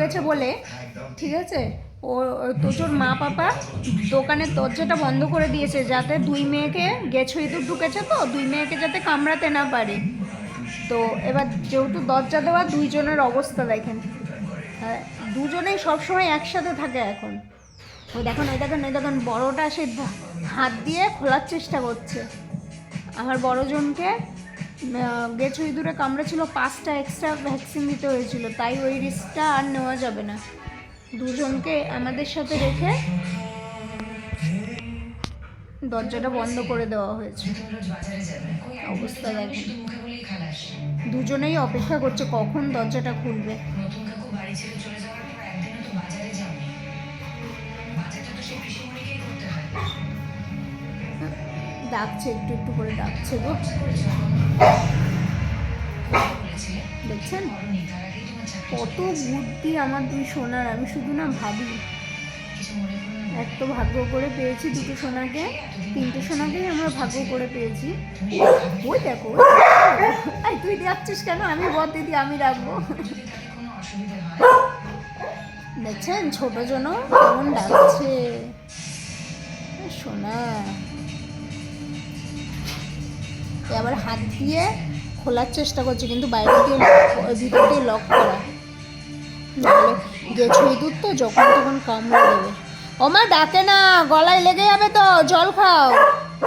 ঢুকেছে বলে ঠিক আছে? ও তোজোর মা পাপা দোকানের দরজাটা বন্ধ করে দিয়েছে যাতে দুই মেয়েকে গেছো ইঁদুর ঢুকেছে তো দুই মেয়েকে যাতে কামড়াতে না পারে। তো এবার যেহেতু দরজা দেওয়া দুইজনের অবস্থা দেখেন। হ্যাঁ, দুজনেই সবসময় একসাথে থাকে এখন। ওই দেখুন ওই দেখুন ওই দেখুন বড়টা সে হাত দিয়ে খোলার চেষ্টা করছে। আমার বড়জনকে গেছো ইঁদুরে কামড়েছিল পাঁচটা এক্সট্রা ভ্যাকসিন দিতে হয়েছিল, তাই ওই রিস্কটা আর নেওয়া যাবে না। দুজনকে আমাদের সাথে রেখে দরজাটা বন্ধ করে দেওয়া হয়েছে। অবস্থা দেখেন। দুজনেই অপেক্ষা করছে কখন দরজাটা খুলবে। ডাকছে, একটু একটু করে ডাকছে গো। দেখছেন? কত বুদ্ধি আমার দুই সোনার, আমি শুধু না ভাবি। এক তো ভাগ্য করে পেয়েছি দুটো সোনাকে, তিনটে সোনাকেই আমরা ভাগ্য করে পেয়েছি। ওই দেখো। এই তুই যাচ্ছিস কেন? আমি বর দিদি, আমি রাখব দেখছেন? ছোট জন কেমন ডাকছে। সোনা। এ আবার হাত দিয়ে খোলার চেষ্টা করছে, কিন্তু বাইরে দিয়ে ভিতর দিয়ে লক করা। নাহলে গেছো ইঁদুর তো, যখন তখন কামড়ে দেবে। ও মা ডাকে না, গলায় লেগে যাবে তো, জল খাও।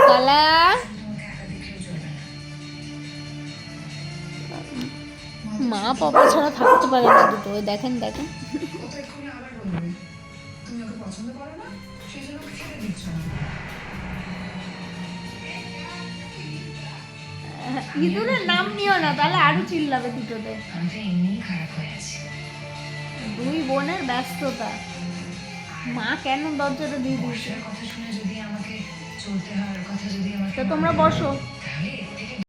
কালা। মা পাপা ছাড়া থাকতে পারে না দুটো দেখেন দেখেন। পছন্দ না, সেই জন্য খেতে দিচ্ছ না ইঁদুরের নাম নিও না তাহলে আরও চিল্লাবে দুটোতে। দুই বোনের ব্যস্ততা। মা কেন দরজাটা দিয়ে দিয়েছে? তো তোমরা বসো।